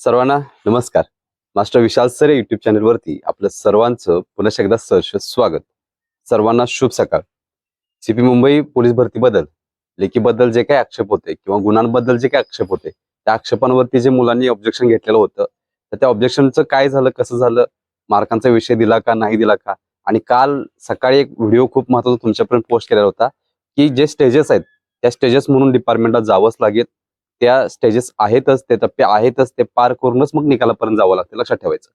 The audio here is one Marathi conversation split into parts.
सर्वांना नमस्कार. मास्टर विशाल सर युट्यूब चॅनलवरती आपलं सर्वांचं पुन्हा एकदा सहर्ष स्वागत. सर्वांना शुभ सकाळ. सीपी मुंबई पोलीस भरतीबद्दल लेखीबद्दल जे काही आक्षेप होते किंवा गुणांबद्दल जे काही आक्षेप होते त्या आक्षेपांवरती जे मुलांनी ऑब्जेक्शन घेतलेलं होतं तर त्या ऑब्जेक्शनचं काय झालं कसं झालं मार्कांचा विषय दिला का नाही दिला का? आणि काल सकाळी एक व्हिडिओ खूप महत्त्वाचा तुमच्यापर्यंत पोस्ट केलेला होता की जे स्टेजेस आहेत त्या स्टेजेस म्हणून डिपार्टमेंटला जावंच लागेल. त्या स्टेजेस आहेतच ते टप्पे आहेतच ते पार करूनच मग निकालापर्यंत जावं लागतं लक्षात ठेवायचं.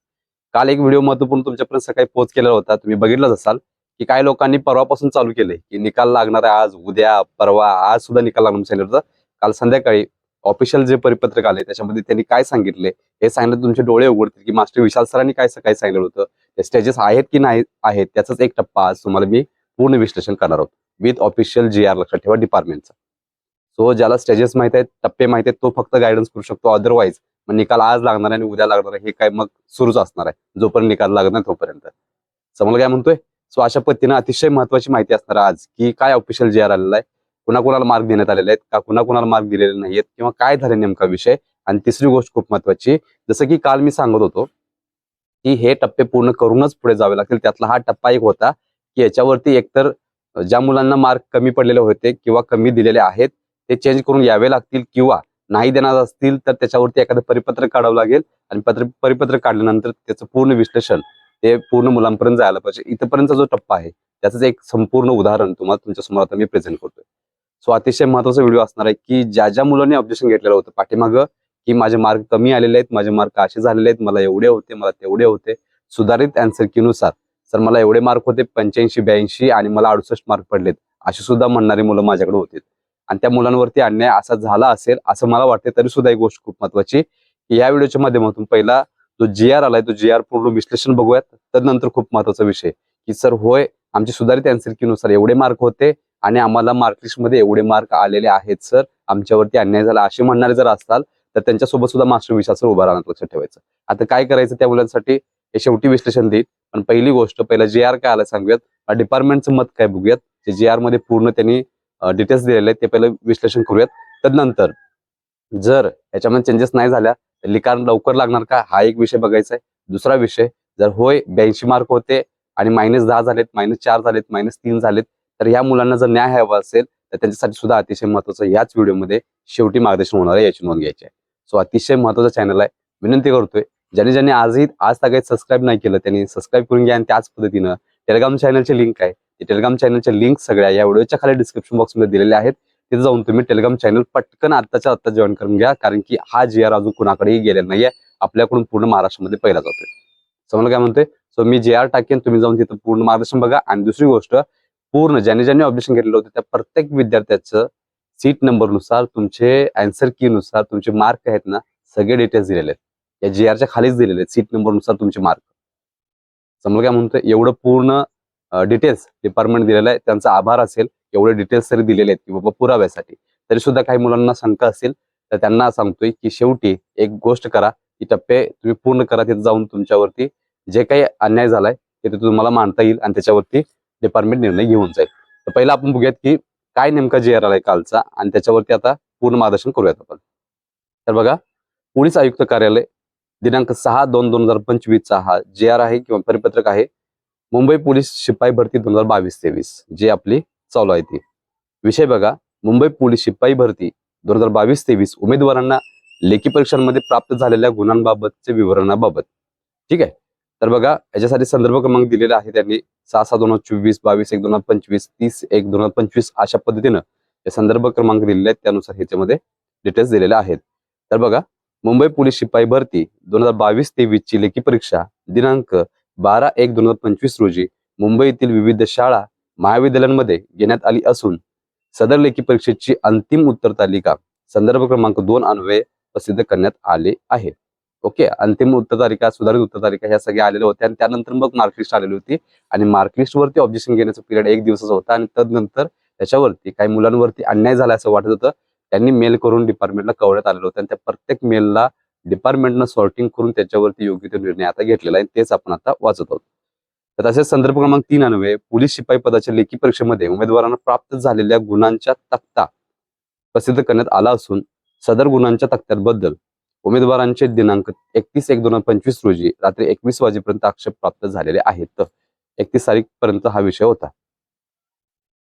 काल एक व्हिडिओ महत्त्वपूर्ण तुमच्यापर्यंत सकाळी पोच केलेला होता तुम्ही बघितलंच असाल की काही लोकांनी परवापासून चालू केले की निकाल लागणार आहे आज उद्या परवा आज सुद्धा निकाल लागणार सांगितलं होतं. काल संध्याकाळी ऑफिशियल जे परिपत्रक आले त्याच्यामध्ये त्यांनी काय सांगितले हे सांगितलं तुमचे डोळे उघडतील की मास्टर विशाल सरांनी काय सकाळी सांगितलं होतं ते स्टेजेस आहेत की नाही आहेत त्याचाच एक टप्पा आज तुम्हाला मी पूर्ण विश्लेषण करणार आहोत विथ ऑफिशियल जी आर लक्षात ठेवा डिपार्टमेंटचा सो ज्याला स्टेजेस माहीत आहेत टप्पे माहीत आहेत तो फक्त गायडन्स करू शकतो. अदरवाईज मग निकाल आज लागणार आहे आणि उद्या लागणार आहे हे काय मग सुरूच असणार आहे. जोपर्यंत निकाल लागणार तोपर्यंत. समोर काय म्हणतोय? सो अशा पद्धतीनं अतिशय महत्वाची माहिती असणार आहे आज की काय ऑफिशियल जे आर आलेला आहे कुणाकुणाला मार्क देण्यात आलेले आहेत का कुणाकुणाला मार्क दिलेले नाहीयेत किंवा काय झाले नेमका विषय. आणि तिसरी गोष्ट खूप महत्वाची जसं की काल मी सांगत होतो की हे टप्पे पूर्ण करूनच पुढे जावे लागतील. त्यातला हा टप्पा एक होता की याच्यावरती एकतर ज्या मुलांना मार्क कमी पडलेले होते किंवा कमी दिलेले आहेत ते चेंज करून यावे लागतील किंवा नाही देणार असतील तर त्याच्यावरती एखादं परिपत्रक काढावं लागेल. आणि पत्र परिपत्रक काढल्यानंतर त्याचं पूर्ण विश्लेषण ते पूर्ण मुलांपर्यंत जायला पाहिजे. इथपर्यंतचा जो टप्पा आहे त्याचं एक संपूर्ण उदाहरण तुम्हाला तुमच्यासमोर आता मी प्रेझेंट करतोय. सो अतिशय महत्त्वाचा व्हिडिओ असणार आहे की ज्या ज्या मुलांनी ऑब्जेक्शन घेतलेलं होतं पाठीमागं की माझे मार्क कमी आलेले आहेत माझे मार्क असे झालेले आहेत मला एवढे होते मला तेवढे होते. सुधारित अँसर कीनुसार सर मला एवढे मार्क होते पंच्याऐंशी ब्याऐंशी आणि मला अडुसष्ट मार्क पडलेत. अशी सुद्धा म्हणणारी मुलं माझ्याकडे होती. आणि त्या मुलांवरती अन्याय असा झाला असेल असं मला वाटते तरी सुद्धा एक गोष्ट खूप महत्वाची की या व्हिडिओच्या माध्यमातून पहिला जो जी आर आलाय तो जी आर पूर्ण विश्लेषण बघूयात. त्यानंतर खूप महत्त्वाचा विषय की सर होय आमचे सुधारित अँसर किनुसार एवढे मार्क होते आणि आम्हाला मार्कलिस्टमध्ये एवढे मार्क आलेले आहेत सर. आमच्यावरती अन्याय झाला. असे म्हणणारे जर असताल तर त्यांच्यासोबत सुद्धा मास्टर विश्वासावर उभा राहणार लक्षात ठेवायचं. आता काय करायचं त्या मुलांसाठी? हे शेवटी विश्लेषण देईल. पण पहिली गोष्ट पहिला जे आर काय आला सांगूयात. डिपार्टमेंटचं मत काय बघूयात? जे जे आरमध्ये पूर्ण त्यांनी डिटेल्स दिलेले आहेत ते पहिले विश्लेषण करूयात. त्यानंतर जर याच्यामध्ये चेंजेस नाही झाल्या तर लिखाण लवकर लागणार का? हा एक विषय बघायचा आहे. दुसरा विषय जर होय ब्याऐंशी मार्क होते आणि मायनस दहा झालेत मायनस चार झालेत मायनस तीन झालेत तर ह्या मुलांना जर न्याय हवा असेल तर त्यांच्यासाठी सुद्धा अतिशय महत्वाचं याच व्हिडिओमध्ये शेवटी मार्गदर्शन होणार आहे याची नोंद घ्यायची आहे. सो अतिशय महत्त्वाचा चॅनल आहे. विनंती करतोय ज्यांनी ज्यांनी आजही आज सगळ्यात सबस्क्राईब नाही केलं त्यांनी सबस्क्राईब करून घ्या आणि त्याच पद्धतीनं टेलिग्राम चॅनलचे लिंक आहे. टेलिग्राम चॅनलच्या लिंक सगळ्या या व्हिडिओच्या खाली डिस्क्रिप्शन बॉक्समध्ये दिलेल्या आहेत. तिथे जाऊन तुम्ही टेलिग्राम चॅनल पटकन आत्ताच्या आत्ता जॉईन करून घ्या कारण की हा जी आर अजून कुणाकडेही गेलेला नाहीये. आपल्याकडून पूर्ण महाराष्ट्रामध्ये पहिला जातोय. समजलं काय म्हणतोय? सो मी जे आर टाकेन तुम्ही जाऊन तिथं पूर्ण मार्गदर्शन बघा. आणि दुसरी गोष्ट पूर्ण ज्याने ज्याने ऑब्जेक्शन घेतलेलं होतं त्या प्रत्येक विद्यार्थ्याचं सीट नंबरनुसार तुमचे अँसर की नुसार तुमचे मार्क आहेत ना सगळे डिटेल्स दिलेले आहेत. या जी आरच्या खालीच दिलेले आहेत. सीट नंबरनुसार तुमचे मार्क समजलं काय म्हणतो एवढं पूर्ण डिटेल्स डिपार्टमेंट दिलेलं आहे. त्यांचा आभार असेल एवढे डिटेल्स तरी दिलेले आहेत की बाबा पुराव्यासाठी. तरी सुद्धा काही मुलांना शंका असेल तर त्यांना सांगतोय की शेवटी एक गोष्ट करा की टप्पे तुम्ही पूर्ण करा तिथे जाऊन तुमच्यावरती जे काही अन्याय झालाय ते तिथे तुम्हाला मांडता येईल आणि त्याच्यावरती डिपार्टमेंट निर्णय घेऊन जाईल. तर पहिला आपण बघूयात की काय नेमका जे आर आलाय कालचा आणि त्याच्यावरती आता पूर्ण मार्गदर्शन करूयात आपण. तर बघा पोलीस आयुक्त कार्यालय दिनांक सहा दोन दोन हजार पंचवीसचा हा जे आर आहे किंवा परिपत्रक आहे मुंबई पोलीस शिपाई भरती दोन हजार बावीस तेवीस जे आपली चालू आहे ती. विषय बघा मुंबई पोलीस शिपाई भरती दोन हजार बावीस तेवीस उमेदवारांना लेखी परीक्षांमध्ये प्राप्त झालेल्या गुणांबाबतचे विवरणाबाबत. ठीक आहे? तर बघा याच्यासाठी संदर्भ क्रमांक दिलेला आहे त्यांनी सहा सहा दोन हजार चोवीस बावीस एक दोन हजार पंचवीस तीस एक दोन हजार पंचवीस अशा पद्धतीनं हे संदर्भ क्रमांक दिलेले आहेत. त्यानुसार ह्याच्यामध्ये डिटेल्स दिलेले आहेत. तर बघा मुंबई पोलीस शिपाई भरती दोन हजार बावीस तेवीस ची लेखी परीक्षा दिनांक बारा एक दोन हजार पंचवीस रोजी मुंबईतील विविध शाळा महाविद्यालयांमध्ये घेण्यात आली असून सदर लेखी परीक्षेची अंतिम उत्तर तालिका संदर्भ क्रमांक दोन अन्वये प्रसिद्ध करण्यात आले आहे. ओके अंतिम उत्तर तालिका सुधारित उत्तर तालिका ह्या सगळ्या आलेल्या होत्या आणि त्यानंतर मग मार्कलिस्ट आलेली होती आणि मार्कलिस्ट वरती ऑब्जेक्शन घेण्याचा पिरियड एक दिवसाचा होता आणि तदनंतर त्याच्यावरती काही मुलांवरती अन्याय झाला असं वाटत होतं. त्यांनी मेल करून डिपार्टमेंटला कळवण्यात आलेलं होतं आणि त्या प्रत्येक मेलला डिपार्टमेंटनं सॉर्टिंग करून त्याच्यावरती योग्य तो निर्णय आता घेतलेला आहे तेच आपण आता वाचत आहोत. तर तसेच संदर्भ क्रमांक तीन अन्वये पोलीस शिपाई पदाच्या लेखी परीक्षेमध्ये उमेदवारांना प्राप्त झालेल्या गुणांच्या तक्ता प्रसिद्ध करण्यात आला असून सदर गुणांच्या तक्त्याबद्दल उमेदवारांचे दिनांक एकतीस एक दोन हजार पंचवीस रोजी रात्री एकवीस वाजेपर्यंत आक्षेप प्राप्त झालेले आहेत. एकतीस तारीख पर्यंत हा विषय होता.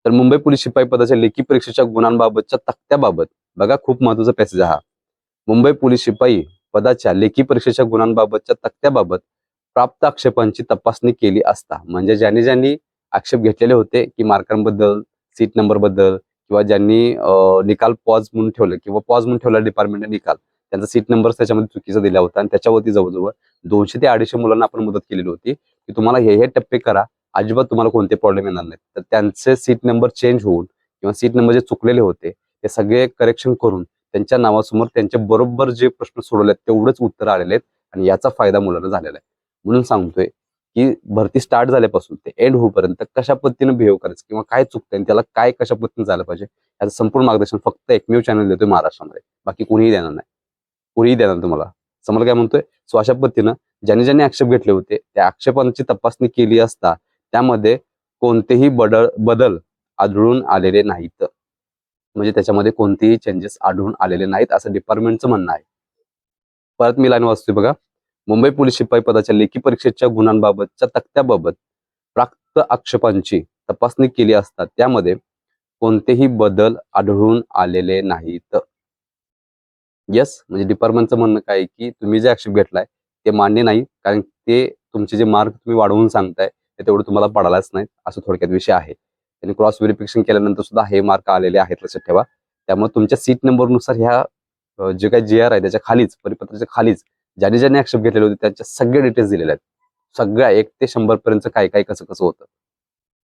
तर मुंबई पोलीस शिपाई पदाच्या लेखी परीक्षेच्या गुणांबाबतच्या तक्त्याबाबत बघा खूप महत्त्वाचा पॅसेज हा. मुंबई पोलीस शिपाई पदाच्या लेखी परीक्षेच्या गुणांबाबतच्या तक्त्याबाबत प्राप्त आक्षेपांची तपासणी केली असता. म्हणजे ज्यांनी ज्यांनी आक्षेप घेतलेले होते की मार्कांबद्दल सीट नंबरबद्दल किंवा ज्यांनी निकाल पॉज म्हणून ठेवले किंवा पॉज म्हणून ठेवला डिपार्टमेंटने निकाल त्यांचा सीट नंबर त्याच्यामध्ये चुकीचा दिला होता आणि त्याच्यावरती जवळजवळ दोनशे ते अडीचशे मुलांना आपण मदत केलेली होती की तुम्हाला हे हे टप्पे करा अजिबात तुम्हाला कोणते प्रॉब्लेम येणार नाही तर त्यांचे सीट नंबर चेंज होऊन किंवा सीट नंबर जे चुकलेले होते ते सगळे करेक्शन करून त्यांच्या नावासमोर त्यांच्या बरोबर जे प्रश्न सोडवले आहेत तेवढंच उत्तर आलेले आहेत आणि याचा फायदा मुलांना झालेला आहे. म्हणून सांगतोय की भरती स्टार्ट झाल्यापासून ते एंड होईपर्यंत कशा पद्धतीने बिहेव करायचं किंवा काय चुकतंय आणि त्याला काय कशा पद्धतीने झालं पाहिजे याचं संपूर्ण मार्गदर्शन फक्त एकमेव चॅनल देतोय महाराष्ट्रामध्ये. बाकी कोणीही देणार नाही. कोणीही देणार तुम्हाला. समोर काय म्हणतोय? सो अशा पद्धतीनं ज्यांनी ज्यांनी आक्षेप घेतले होते त्या आक्षेपांची तपासणी केली असता त्यामध्ये कोणतेही बदल बदल आढळून आलेले नाहीत. म्हणजे त्याच्यामध्ये कोणतेही चेंजेस आढळून आलेले नाहीत असं डिपार्टमेंटचं म्हणणं आहे. परत मी लाईन वाचतोय बघा. मुंबई पोलीस शिपाई पदाच्या लेखी परीक्षेच्या गुणांबाबतच्या तक्त्याबाबत प्राप्त आक्षेपांची तपासणी केली असता त्यामध्ये कोणतेही बदल आढळून आलेले नाहीत. येस म्हणजे डिपार्टमेंटचं म्हणणं काय की तुम्ही जे आक्षेप घेतलाय ते मान्य नाही कारण ते तुमचे जे मार्क तुम्ही वाढवून सांगताय ते तेवढं तुम्हाला पडायलाच नाहीत असं थोडक्यात विषय आहे. त्यांनी क्रॉस व्हेरिफिकेशन केल्यानंतर सुद्धा हे मार्क आलेले आहेत लक्षात ठेवा. त्यामुळे तुमच्या सीट नंबरनुसार ह्या जे काही जे आर आहे त्याच्या खालीच परिपत्राच्या खालीच ज्याने ज्याने आक्षेप घेतलेले होते त्यांच्या सगळे डिटेल्स दिलेले आहेत. सगळ्या एक ते शंभर पर्यंत काय काय कसं कसं होतं.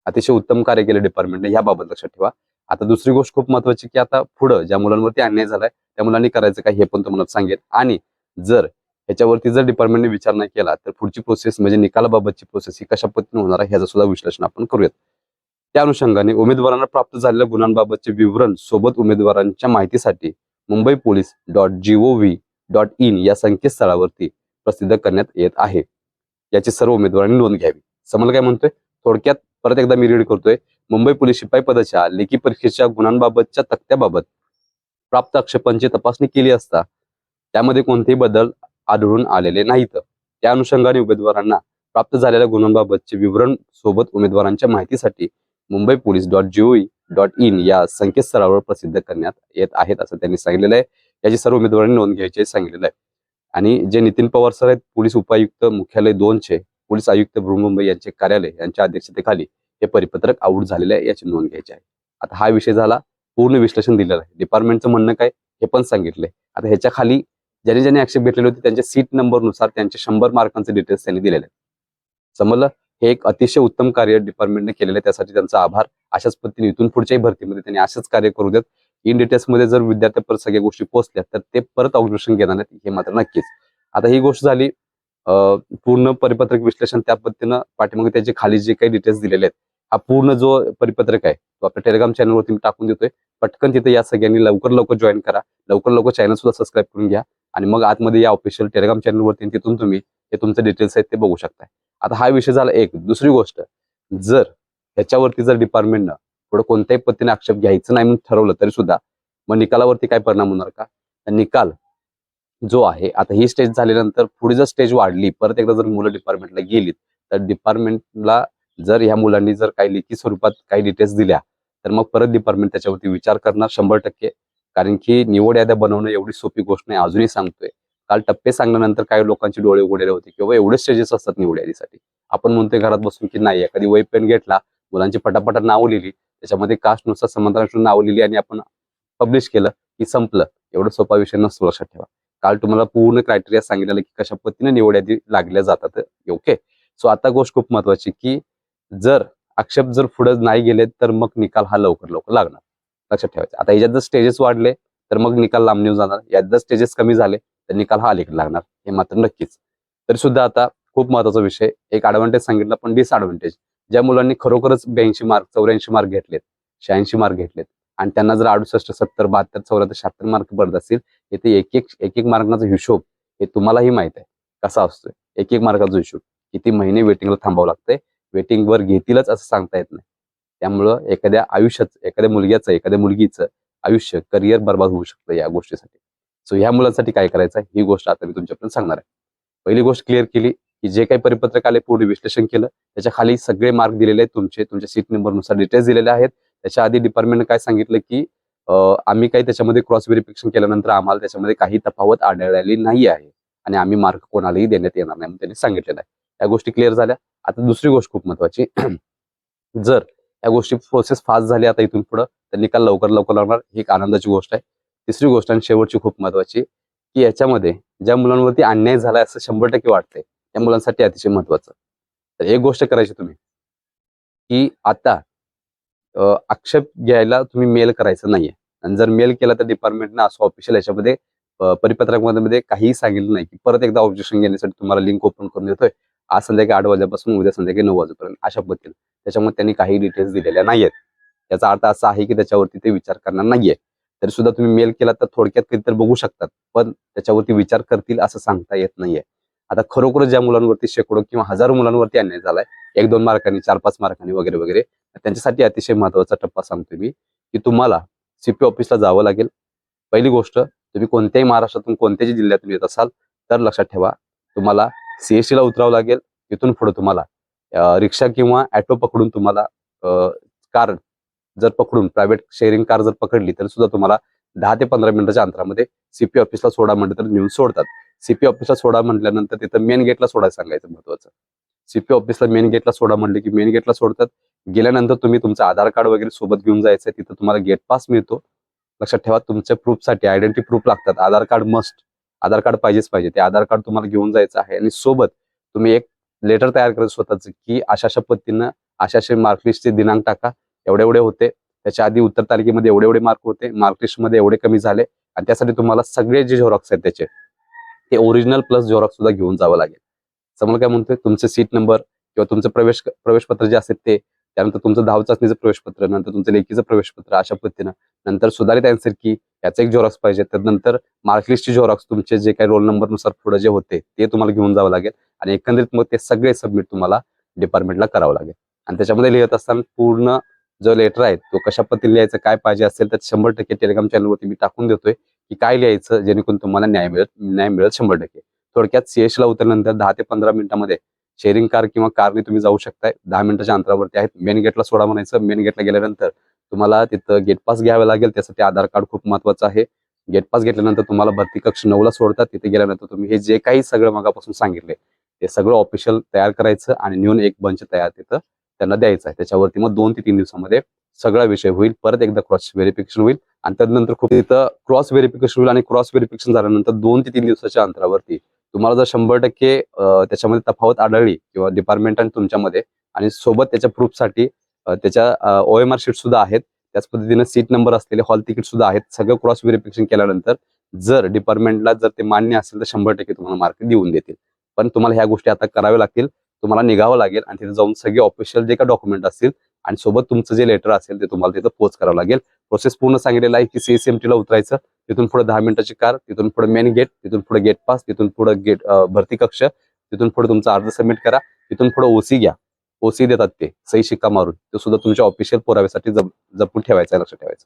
अतिशय उत्तम कार्य केलं डिपार्टमेंटने याबाबत बाबत लक्षात ठेवा. आता दुसरी गोष्ट खूप महत्वाची की आता पुढं ज्या मुलांवरती अन्याय झालाय त्या मुलांनी करायचं काय हे पण तुम्हाला सांगेल आणि जर ह्याच्यावरती जर डिपार्टमेंटने विचार नाही केला तर पुढची प्रोसेस म्हणजे निकालाबाबतची प्रोसेस ही कशा पद्धतीने होणार आहे ह्याचं सुद्धा विश्लेषण आपण करूयात. त्या अनुषंगाने उमेदवारांना प्राप्त झालेल्या गुणांबाबतचे विवरण सोबत उमेदवारांच्या माहितीसाठी Mumbai police dot gov dot in या संकेतस्थळावरती प्रसिद्ध करण्यात येत आहे. याची सर्व उमेदवारांनी नोंद घ्यावी. समजलं काय म्हणतोय? थोडक्यात परत एकदा मी रीड करतोय. मुंबई पोलीस शिपाई पदाच्या लेखी परीक्षेच्या गुणांबाबतच्या तक्त्याबाबत प्राप्त आक्षेपांची तपासणी केली असता त्यामध्ये कोणतेही बदल आढळून आलेले नाहीत. त्या अनुषंगाने उमेदवारांना प्राप्त झालेल्या गुणांबाबतचे विवरण सोबत उमेदवारांच्या माहितीसाठी Mumbai police dot gov dot in या संकेतस्थळावर प्रसिद्ध करण्यात येत आहेत असं त्यांनी सांगितलेलं आहे. याची सर्व उमेदवारांनी नोंद घ्यायची सांगितलेलं आहे. आणि जे नितीन पवार सर आहेत पोलीस उपायुक्त मुख्यालय दोनचे पोलीस आयुक्त बृहमुंबई यांचे कार्यालय यांच्या अध्यक्षतेखाली हे परिपत्रक आऊट झालेले आहे याची नोंद घ्यायची आहे. आता हा विषय झाला पूर्ण विश्लेषण दिलेलं आहे. डिपार्टमेंटचं म्हणणं काय हे पण सांगितलंय. आता ह्याच्या खाली ज्याने ज्याने आक्षेप घेतलेले होते त्यांच्या सीट नंबरनुसार त्यांचे शंभर मार्कांचे डिटेल्स त्यांनी दिलेले आहेत. समजलं? हे एक अतिशय उत्तम कार्य डिपार्टमेंटने केलेलं आहे. त्यासाठी त्यांचा आभार. अशाच पद्धतीने इथून पुढच्याही भरतीमध्ये त्यांनी असंच कार्य करू देत. इन डिटेल्समध्ये जर विद्यार्थ्यापर्यंत सगळ्या गोष्टी पोहोचल्या तर ते परत ऑब्झर्वेशन घेणार नाहीत. हे मात्र नक्कीच. आता ही गोष्ट झाली पूर्ण परिपत्रक विश्लेषण त्या पद्धतीनं पाठीमागे त्याचे खाली जे काही डिटेल्स दिलेले आहेत हा पूर्ण जो परिपत्रक आहे तो आपल्या टेलिग्राम चॅनलवरती मी टाकून देतोय. पटकन तिथे या सगळ्यांनी लवकर लवकर जॉईन करा. लवकर लवकर चॅनल सुद्धा सबस्क्राईब करून घ्या. आणि मग आतमध्ये या ऑफिशियल टेलिग्राम चॅनलवरती तिथून तुम्ही हे तुमचे डिटेल्स आहेत ते बघू शकताय. आता हा विषय झाला एक. दुसरी गोष्ट जर ह्याच्यावरती जर डिपार्टमेंटनं पुढे कोणत्याही पद्धतीने आक्षेप घ्यायचं नाही म्हणून ठरवलं तरी सुद्धा मग निकालावरती काय परिणाम होणार का? निकाल जो आहे आता ही स्टेज झाल्यानंतर पुढे जर स्टेज वाढली परत एकदा जर मुलं डिपार्टमेंटला गेलीत तर डिपार्टमेंटला जर ह्या मुलांनी जर काही लेखी स्वरूपात काही डिटेल्स दिल्या तर मग परत डिपार्टमेंट त्याच्यावरती विचार करणार शंभर टक्के. कारण की निवड याद्या बनवणं एवढी सोपी गोष्ट नाही अजूनही सांगतोय. काल टप्पे सांगल्यानंतर काही लोकांचे डोळे उघडलेले होते किंवा एवढे स्टेजेस असतात निवड्यासाठी आपण म्हणतोय घरात बसून की नाही एखादी वय पेन घेतला मुलांची पटापटा नावं लिहिली त्याच्यामध्ये कास्टनुसार समांतरानुसार नावं लिहिली आणि आपण पब्लिश केलं की संपलं. एवढं सोपा विषय नसतो लक्षात ठेवा. काल तुम्हाला पूर्ण क्रायटेरिया सांगितलेलं की कशा पद्धतीने निवड्यादी लागल्या जातात ओके सो आता गोष्ट खूप महत्वाची की जर आक्षेप जर पुढे नाही गेले तर मग निकाल हा लवकर लवकर लागणार. लक्षात ठेवायचं. आता याच्यात जर स्टेजेस वाढले तर मग निकाल लांबणीव जाणार. यात जर स्टेजेस कमी झाले तर निकाल हा अलीकडे लागणार हे मात्र नक्कीच. तरी सुद्धा आता खूप महत्त्वाचा विषय एक ऍडव्हान्टेज सांगितलं पण डिसएडव्हान्टेज ज्या मुलांनी खरोखरच ब्याऐंशी मार्क चौऱ्याऐंशी मार्क घेतलेत शहाऐंशी मार्क घेतलेत आणि त्यांना जर अडुसष्ट सत्तर बहात्तर चौऱ्याहत्तर शहात्तर मार्क पडत असतील इथे एक एक एक एक मार्काचा हिशोब हे तुम्हालाही माहीत आहे कसा असतोय. एक एक मार्काचा हिशोब किती महिने वेटिंगला थांबावं लागतंय वेटिंगवर घेतीलच असं सांगता येत नाही. त्यामुळं एखाद्या आयुष्याचं एखाद्या मुलग्याचं एखाद्या मुलगीचं आयुष्य करिअर बर्बाद होऊ शकतं या गोष्टीसाठी. सो ह्या मुलांसाठी काय करायचं आहे? ही गोष्ट आता मी तुमच्यापर्यंत सांगणार आहे. पहिली गोष्ट क्लिअर केली की जे काही परिपत्रक आले पूर्ण विश्लेषण केलं त्याच्याखाली सगळे मार्क दिलेले आहेत तुमचे. तुमच्या सीट नंबरनुसार डिटेल्स दिलेले आहेत. त्याच्या आधी डिपार्टमेंटने काय सांगितलं की आम्ही काही त्याच्यामध्ये क्रॉस व्हेरिफिकेशन केल्यानंतर आम्हाला त्याच्यामध्ये काही तफावत आढळलेली नाही आहे आणि आम्ही मार्क कोणालाही देण्यात येणार नाही म्हणून त्यांनी सांगितलेलं आहे. या गोष्टी क्लिअर झाल्या. आता दुसरी गोष्ट खूप महत्वाची. जर या गोष्टी प्रोसेस फास्ट झाली आता इथून पुढं तर निकाल लवकर लवकर लागणार. ही एक आनंदाची गोष्ट आहे. तिसरी गोष्ट आणि शेवटची खूप महत्वाची की याच्यामध्ये ज्या मुलांवरती अन्याय झाला असं शंभर टक्के वाटतंय त्या मुलांसाठी अतिशय महत्वाचं. तर एक गोष्ट करायची तुम्ही की आता आक्षेप घ्यायला तुम्ही मेल करायचं नाहीये. आणि जर मेल केला तर डिपार्टमेंटनं असं ऑफिशियल याच्यामध्ये परिपत्रकामध्ये काहीही सांगितलं नाही की परत एकदा ऑब्जेक्शन घेण्यासाठी तुम्हाला लिंक ओपन करून देतोय. आज संध्याकाळी आठ वाजल्यापासून उद्या संध्याकाळी नऊ वाजेपर्यंत अशा पद्धतीने. त्याच्यामध्ये त्यांनी काही डिटेल्स दिलेल्या नाहीयेत. याचा अर्थ असा आहे की त्याच्यावरती ते विचार करणार नाहीये. तरी सुद्धा तुम्ही मेल केला तर थोडक्यात कधीतरी बघू शकतात. पण त्याच्यावरती विचार करतील असं सांगता येत नाहीये. आता खरोखर ज्या मुलांवरती शेकडो किंवा हजारो मुलांवरती अन्याय झालाय एक दोन मार्कांनी चार पाच मार्कांनी वगैरे वगैरे त्यांच्यासाठी अतिशय महत्त्वाचा टप्पा सांगतो मी की तुम्हाला सीपी ऑफिसला जावं लागेल. पहिली गोष्ट तुम्ही कोणत्याही महाराष्ट्रातून कोणत्याही जिल्ह्यातून येत असाल तर लक्षात ठेवा तुम्हाला सीएससी ला उतरावं लागेल. तिथून पुढे तुम्हाला रिक्षा किंवा ऍटो पकडून तुम्हाला कार जर पकडून प्रायव्हेट शेअरिंग कार जर पकडली तर सुद्धा तुम्हाला दहा ते पंधरा मिनिटाच्या अंतरामध्ये सीपी ऑफिसला सोडा म्हटलं तर नेऊन सोडतात. सीपी ऑफिसला सोडा म्हटल्यानंतर तिथं मेन गेटला सोडायला सांगायचं महत्वाचं. सीपी ऑफिसला मेन गेटला सोडा म्हणले की मेन गेटला सोडतात. गेल्यानंतर तुम्ही तुमचं आधार कार्ड वगैरे सोबत घेऊन जायचं तिथं तुम्हाला गेट पास मिळतो. लक्षात ठेवा तुमच्या प्रूफसाठी आयडेंटिटी प्रूफ लागतात. Aadhaar card must Aadhaar card पाहिजेच पाहिजे. ते आधार कार्ड तुम्हाला घेऊन जायचं आहे आणि सोबत तुम्ही एक लेटर तयार करायचं स्वतःच की अशा अशा पद्धतीनं अशा अशा मार्कलिस्टचे दिनांक टाका. एवढे एवढे होते. त्याच्या आधी उत्तर तालिकेमध्ये एवढे एवढे मार्क होते मार्कलिस्टमध्ये एवढे कमी झाले. आणि त्यासाठी तुम्हाला सगळे जे झेरॉक्स आहेत त्याचे ते ओरिजिनल प्लस झेरॉक्स सुद्धा घेऊन जावं लागेल. समोर काय म्हणतोय? तुमचे सीट नंबर किंवा तुमचं प्रवेश प्रवेशपत्र जे असेल ते त्यानंतर तुमचं दहाव चाचणीचं प्रवेशपत्र नंतर तुमचं लेखीचं प्रवेशपत्र अशा पद्धतीनं. नंतर सुधारित अँसर की याचं एक झेरॉक्स पाहिजे. त्यानंतर मार्कलिस्टचे झेरॉक्स तुमचे जे काही रोल नंबरनुसार पुढे जे होते ते तुम्हाला घेऊन जावं लागेल. आणि एकंदरीत मग ते सगळे सबमिट तुम्हाला डिपार्टमेंटला करावं लागेल. आणि त्याच्यामध्ये लिहित असताना पूर्ण जो लेटर आहे तो कशा पद्धतीने लिहायचं काय पाहिजे असेल तर शंभर टक्के टेलिग्राम चॅनलवरती मी टाकून देतोय की काय लिहायचं जेणेकरून तुम्हाला न्याय मिळत न्याय मिळत शंभर टक्के. थोडक्यात सीएच ला उतरल्यानंतर दहा ते पंधरा मिनिटामध्ये शेअरिंग कार किंवा कारने तुम्ही जाऊ शकताय. दहा मिनिटाच्या अंतरावरती आहेत. मेन गेटला सोडा म्हणायचं. मेन गेटला गेल्यानंतर तुम्हाला तिथं गेट पास घ्यावं लागेल. त्यासाठी आधार कार्ड खूप महत्वाचं आहे. गेट पास घेतल्यानंतर तुम्हाला भरती कक्ष नऊला सोडतात. तिथे गेल्यानंतर तुम्ही हे जे काही सगळं मगापासून सांगितले ते सगळं ऑफिशियल तयार करायचं आणि नेऊन एक बंच तयार तिथं त्यांना द्यायचा आहे. त्याच्यावरती मग दोन ते तीन दिवसामध्ये सगळा विषय होईल. परत एकदा क्रॉस व्हेरिफिकेशन होईल आणि त्यानंतर खूप तिथं क्रॉस व्हेरिफिकेशन होईल आणि क्रॉस व्हेरिफिकेशन झाल्यानंतर दोन ते तीन दिवसाच्या अंतरावरती तुम्हाला जर शंभर टक्के त्याच्यामध्ये तफावत आढळली किंवा डिपार्टमेंट आणि तुमच्यामध्ये आणि सोबत त्याच्या प्रूफसाठी त्याच्या ओ एम आर शीट सुद्धा आहेत. त्याच पद्धतीने सीट नंबर असलेले हॉल तिकीट सुद्धा आहेत. सगळं क्रॉस व्हेरिफिकेशन केल्यानंतर जर डिपार्टमेंटला जर ते मान्य असेल तर शंभर टक्के तुम्हाला मार्क देऊन देतील. पण तुम्हाला ह्या गोष्टी आता कराव्या लागतील. तुम्हाला निघावं लागेल आणि तिथे जाऊन सगळे ऑफिशियल जे काही डॉक्युमेंट असतील आणि सोबत तुमचं जे लेटर असेल ते तुम्हाला तिथं पोच करावं लागेल. प्रोसेस पूर्ण सांगितलेलं आहे की सीएसएमटी ला उतरायचं. तिथून पुढे दहा मिनिटाची कार तिथून पुढे मेन गेट तिथून पुढे गेट पास तिथून पुढे गेट भरती कक्ष तिथून पुढे तुमचा अर्ज सबमिट करा तिथून पुढे ओसी घ्या. ओसी देतात ते सही शिक्का मारून. ते सुद्धा तुमच्या ऑफिशियल पुराव्यासाठी जपून ठेवायचं आहे लक्षात ठेवायचं.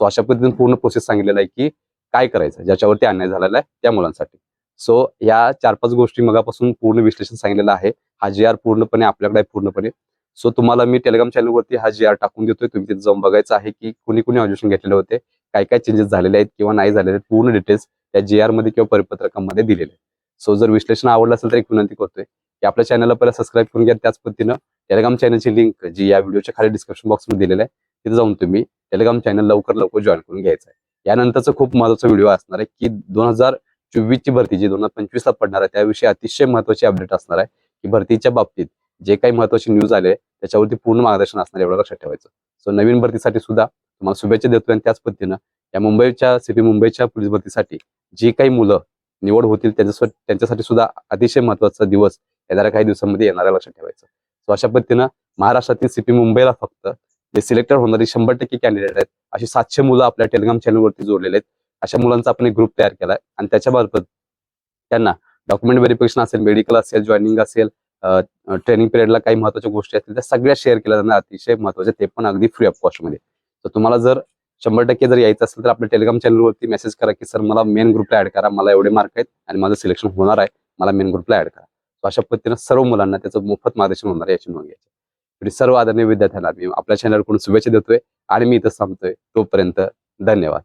सो अशा पद्धतीने पूर्ण प्रोसेस सांगितलेला आहे की काय करायचं ज्याच्यावरती अन्याय झालेला आहे त्या मुलांसाठी. सो या चार पाच गोष्टी मगापासून पूर्ण विश्लेषण सांगितलेलं आहे. हा जी आर पूर्णपणे आपल्याकडे आहे पूर्णपणे. सो तुम्हाला मी टेलिग्राम चॅनलवरती हा जी आर टाकून देतोय. तुम्ही तिथे जाऊन बघायचं आहे की कुणी कुणी ऑडिशन घेतलेले होते. काय काय चेंजेस झालेले आहेत किंवा नाही झालेले आहेत पूर्ण डिटेल्स त्या जी आरमध्ये किंवा परिपत्रकामध्ये दिलेले आहेत. सो जर विश्लेषण आवडलं असेल तर एक विनंती करतोय की आपल्या चॅनलला पहिला सबस्क्राईब करून घ्या. त्याच पद्धतीनं टेलिग्राम चॅनलची लिंक जी या व्हिडिओच्या खाली डिस्क्रिप्शन बॉक्समध्ये दिलेलं आहे तिथे जाऊन तुम्ही टेलिग्राम चॅनल लवकर लवकर जॉईन करून घ्यायचं आहे. यानंतरचा खूप महत्त्वाचा व्हिडिओ असणार आहे की दोन हजार चोवीसची भरती जी दोन हजार पंचवीसला पडणार आहे त्याविषयी अतिशय महत्वाची अपडेट असणार आहे की भरतीच्या बाबतीत जे काही महत्वाची न्यूज आले त्याच्यावरती पूर्ण मार्गदर्शन असणार एवढं लक्षात ठेवायचं. सो नवीन भरतीसाठी सुद्धा तुम्हाला शुभेच्छा देतोय आणि त्याच पद्धतीनं या मुंबईच्या सीपी मुंबईच्या पोलीस भरतीसाठी जी काही मुलं निवड होतील त्यांच्या त्यांच्यासाठी सुद्धा अतिशय महत्त्वाचा दिवस येणाऱ्या काही दिवसांमध्ये येणाऱ्या लक्षात ठेवायचं. सो अशा पद्धतीनं महाराष्ट्रातील सीपी मुंबईला फक्त जे सिलेक्टेड होणारी शंभर टक्के कॅन्डिडेट आहेत अशी सातशे मुलं आपल्या टेलिग्राम चॅनलवरती जोडलेले आहेत. अशा मुलांचा आपण एक ग्रुप तयार केलाय. आणि त्याच्यामार्फत त्यांना डॉक्युमेंट व्हेरिफिकेशन असेल मेडिकल असेल जॉईनिंग असेल ट्रेनिंग पिरियडला काही महत्त्वाच्या गोष्टी असतील त्या सगळ्या शेअर केल्या जाणार. अतिशय महत्त्वाच्या ते पण अगदी फ्री ऑफ कॉस्टमध्ये तर तुम्हाला जर शंभर टक्के जर यायचं असेल तर आपल्या टेलिग्राम चॅनलवरती मेसेज करा की सर मला मेन ग्रुपला ऍड करा. मला एवढे मार्क आहेत आणि माझं सिलेक्शन होणार आहे. मला मेन ग्रुपला ऍड करा. अशा पद्धतीनं सर्व मुलांना त्याचं मोफत मार्गदर्शन होणार आहे याची नोंद घ्यायची. सर्व आदरणीय विद्यार्थ्यांना मी आपल्या चॅनलकडून शुभेच्छा देतोय आणि मी इथं थांबतोय. तोपर्यंत धन्यवाद.